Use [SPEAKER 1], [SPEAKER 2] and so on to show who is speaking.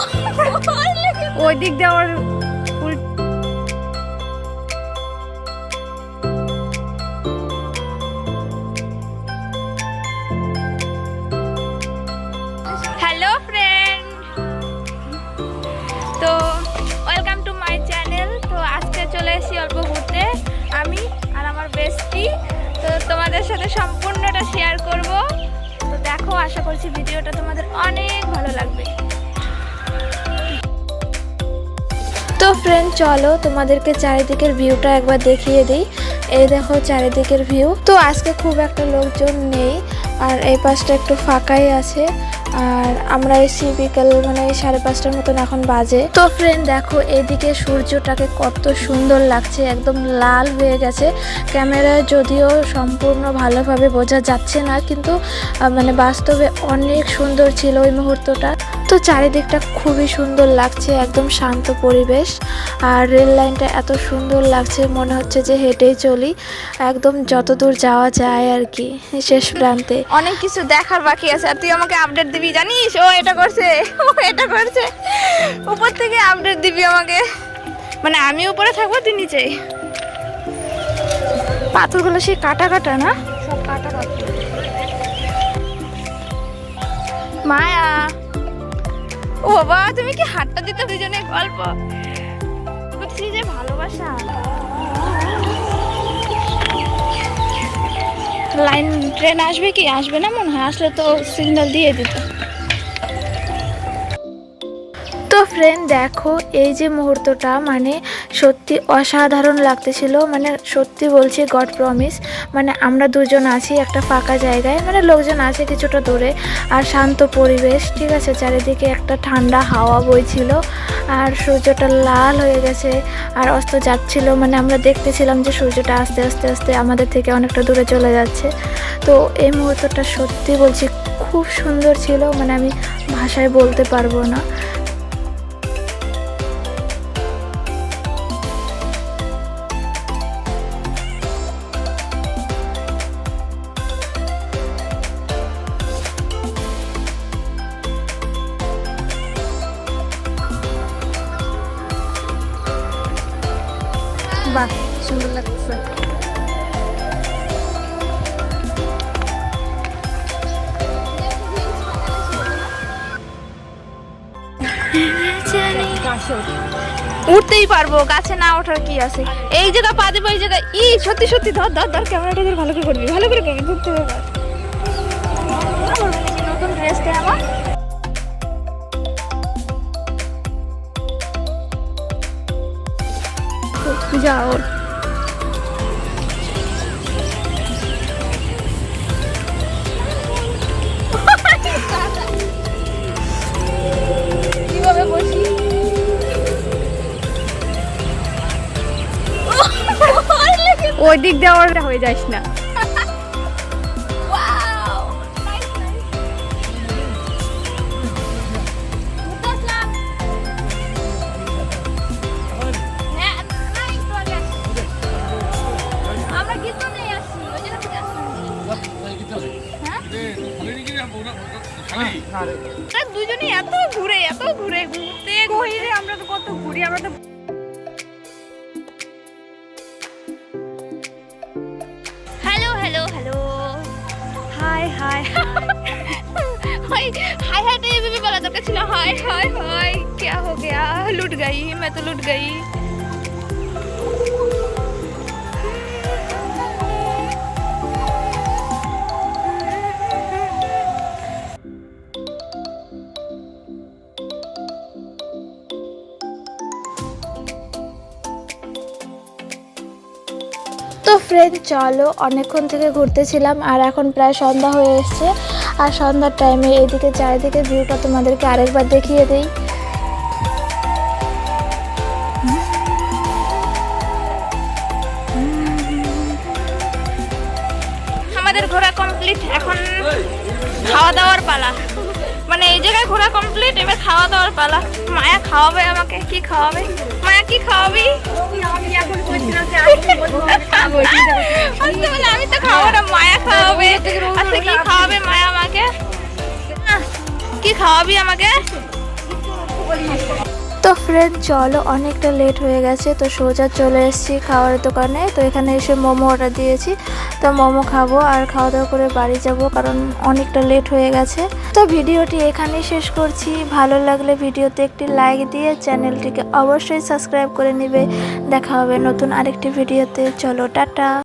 [SPEAKER 1] ওই দিক দিয়ে ফ্রেন্ড তো ওয়েলকাম টু মাই চ্যানেল তো, আজকে চলে এসেছি অল্প ঘুরতে। আমি আর আমার বেস্টি তো, তোমাদের সাথে সম্পূর্ণটা শেয়ার করব। তো, দেখো, আশা করছি ভিডিওটা তোমাদের অনেক ভালো লাগবে। তো ফ্রেন্ড চলো তোমাদেরকে চারিদিকের ভিউটা একবার দেখিয়ে দিই। এই দেখো চারিদিকের ভিউ। তো আজকে খুব একটা লোকজন নেই, আর এই পাশটা একটু ফাঁকাই আছে। আর আমরা এসি বিকেল মানে সাড়ে পাঁচটার মতন এখন বাজে। তো ফ্রেন্ড দেখো এইদিকে সূর্যটাকে কত সুন্দর লাগছে, একদম লাল হয়ে গেছে। ক্যামেরায় যদিও সম্পূর্ণ ভালোভাবে বোঝা যাচ্ছে না, কিন্তু মানে বাস্তবে অনেক সুন্দর ছিল ওই মুহূর্তটা। তো চারিদিকটা খুবই সুন্দর লাগছে, একদম শান্ত পরিবেশ। আর রেল লাইনটা এত সুন্দর লাগছে, মনে হচ্ছে যে হেঁটেই চলি একদম যত দূর যাওয়া যায় আর কি, শেষ প্রান্তে। অনেক কিছু দেখার বাকি আছে, আর তুই আমাকে আপডেট দিবি, জানিস? ও এটা করছে, ও এটা করছে। উপর থেকে আপডেট দিবি আমাকে। মানে আমি উপরে থাকব, তুই নিচে? পাথরগুলো সেই কাটা কাটা না? সব কাটা কাটা। মায়া। ও বাবা, তুমি কি হাতটা দিতে দুজনে গল্প? বুঝছি যে ভালোবাসা। লাইন ট্রেন আসবে কি? আসবে না মনে হয়, আসলে তো সিগন্যাল দিয়ে দিত। তো ফ্রেন্ড দেখো, এই যে মুহূর্তটা মানে সত্যি অসাধারণ লাগতেছিল মানে সত্যি বলছি গড প্রমিস মানে আমরা দুজন আছি একটা ফাঁকা জায়গায় মানে লোকজন আছে কিছুটা দূরে, আর শান্ত পরিবেশ, ঠিক আছে? চারিদিকে একটা ঠান্ডা হাওয়া বইছিল আর সূর্যটা লাল হয়ে গেছে আর অস্ত যাচ্ছিল। মানে আমরা দেখতেছিলাম যে সূর্যটা আস্তে আস্তে আস্তে আমাদের থেকে অনেকটা দূরে চলে যাচ্ছে। তো এই মুহূর্তটা সত্যি বলছি খুব সুন্দর ছিল। মানে আমি ভাষায় বলতে পারব না। বাহ, সুন্দর লাগছে। উঠতেই পারব, গাছে না ওঠার কি আছে? এই জায়গা পা দেবো, এই জায়গায় ই, সত্যি সত্যি, ধর ধর ধর ক্যামেরাটা ধর, ভালো করে করবি, ভালো করে করবি ঘুরতে হবে নতুন ড্রেসটা আমার যাও। ওই দিক দিয়ে হয়ে যাস না। দুজনে এত ঘুরে এত ঘুরে ঘুরতে ঘুরে আমরা তো কত ঘুরি আমরা তো hello hello hello hi hi hi hi hi तो ये भी बोला दरकार ছিল हाय हाय हाय क्या हो गया लुट गई मैं तो लुट गई তো ফ্রেন্ড চলো অনেকক্ষণ থেকে ঘুরতেছিলাম আর এখন প্রায় সন্ধ্যা হয়ে এসছে। আর সন্ধ্যার টাইমে এইদিকে চারিদিকে ভিউটা তোমাদেরকে আরেকবার দেখিয়ে দিই। আমাদের ঘোরা কমপ্লিট এখন খাওয়া দাওয়ার পালা। মানে এই জায়গায় ঘোরা কমপ্লিট এবার খাওয়া দাওয়ার পালা। মায়া খাওয়াবে আমাকে, কি খাওয়াবে? মায়া কি খাওয়াবি? আমি তো খাওয়াবো না, মায়া খাওয়াবে। আচ্ছা কি খাওয়াবে মায়া আমাকে? কি খাওয়াবি আমাকে? তো ফ্রেন্ড চলো, অনেকটা লেট হয়ে গেছে, তো সোজা চলে এসেছি খাওয়ার দোকানে। তো এখানে এসে মোমো অর্ডার দিয়েছি। তো মোমো খাব আর খাওয়া দাওয়া করে বাড়ি যাব, কারণ অনেকটা লেট হয়ে গেছে। তো ভিডিওটি এখানেই শেষ করছি। ভালো লাগলে ভিডিওতে একটি লাইক দিয়ে চ্যানেলটিকে অবশ্যই সাবস্ক্রাইব করে নেবে। দেখা হবে নতুন আরেকটি ভিডিওতে। চলো, টাটা!